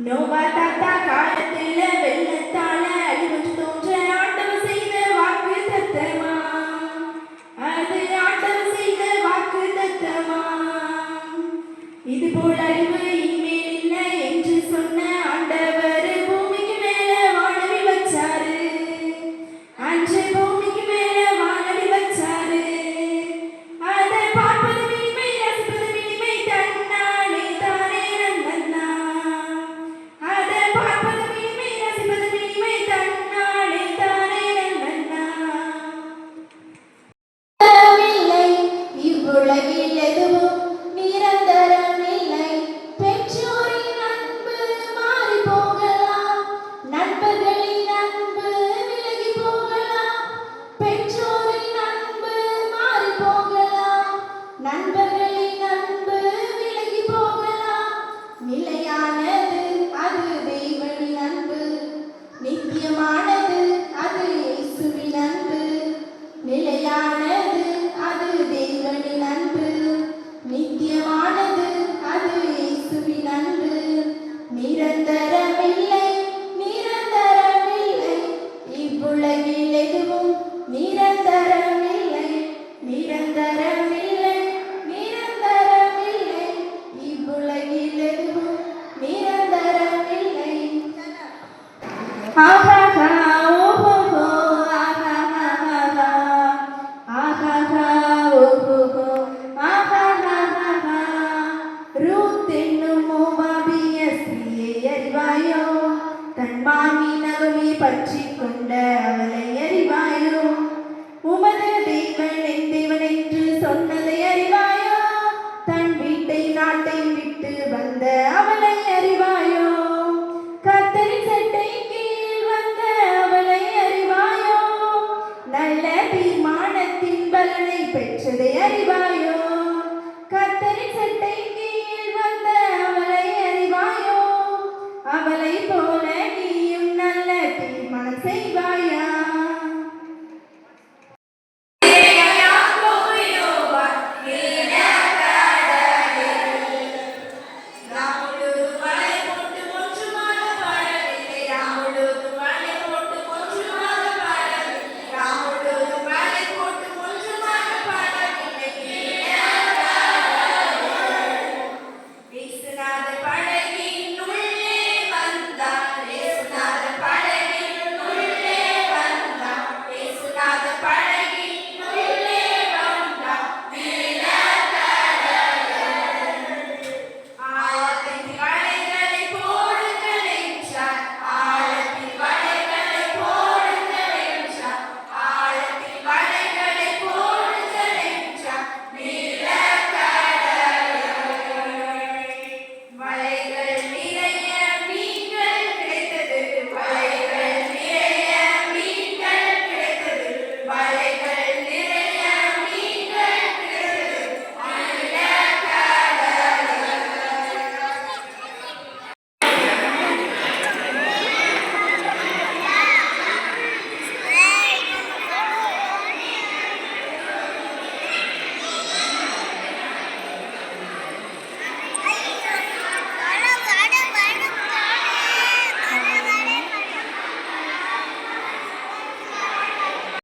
No matter the level, no அருமை பற்றி கொண்ட அவளை அறிவாயோ? உமது தேவனை தேவன் என்று சொன்னதை அறிவாயோ? தன் வீட்டை நாட்டை விட்டு வந்த அவளை அறிவாய்?